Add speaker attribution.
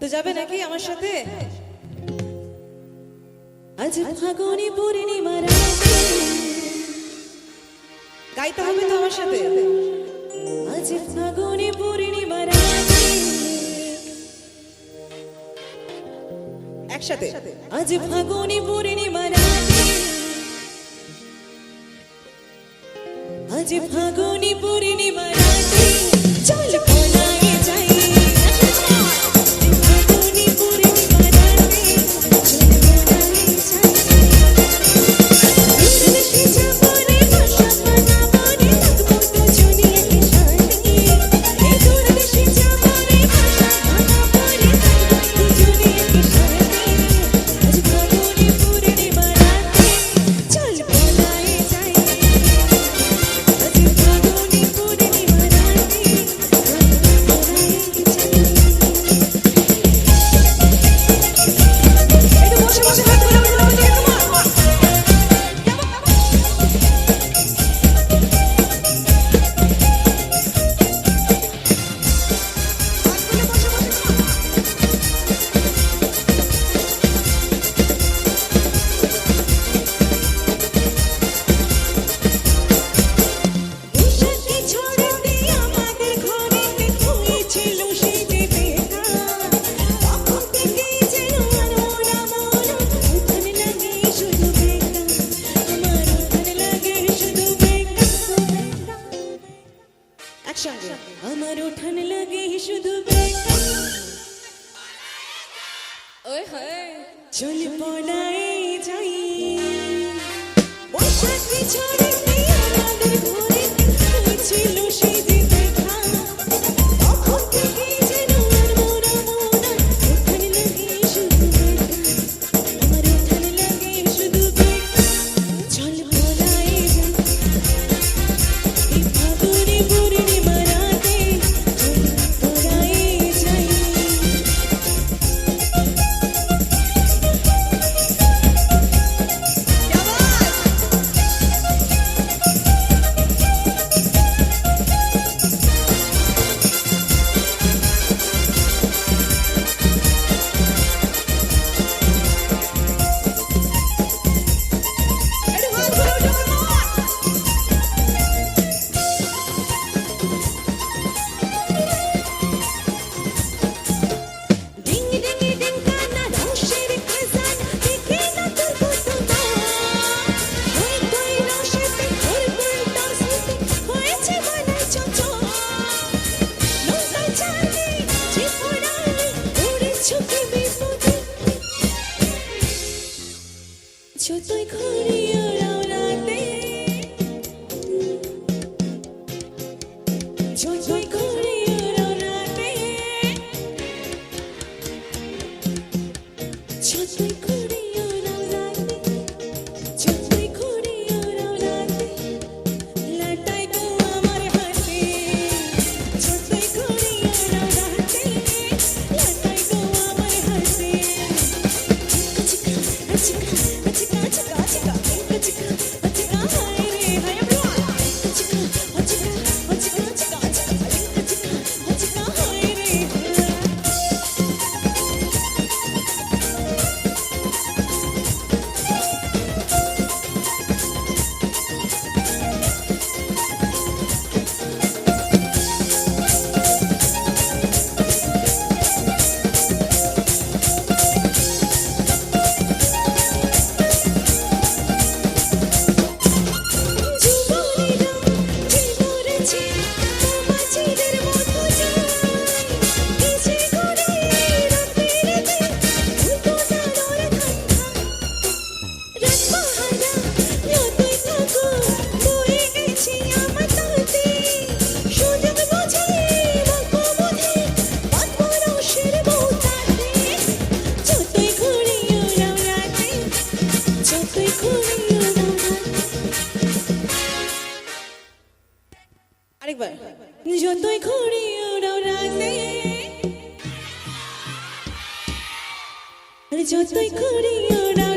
Speaker 1: তো। যাবে নাকি আমার সাথে? আজ গাইতে হবে তো আমার সাথে? আজ ফাগুনি একসাথে। আজ ফাগুনি পূর্ণিমা রাতে। আজ ফাগুনি পূর্ণিমা রাতে। চল পড়াই যাই। বৈশাখী ছড়ে cho tôi khỏi đi ở đâu là đi cho tôi khỏi đi যতই করিও না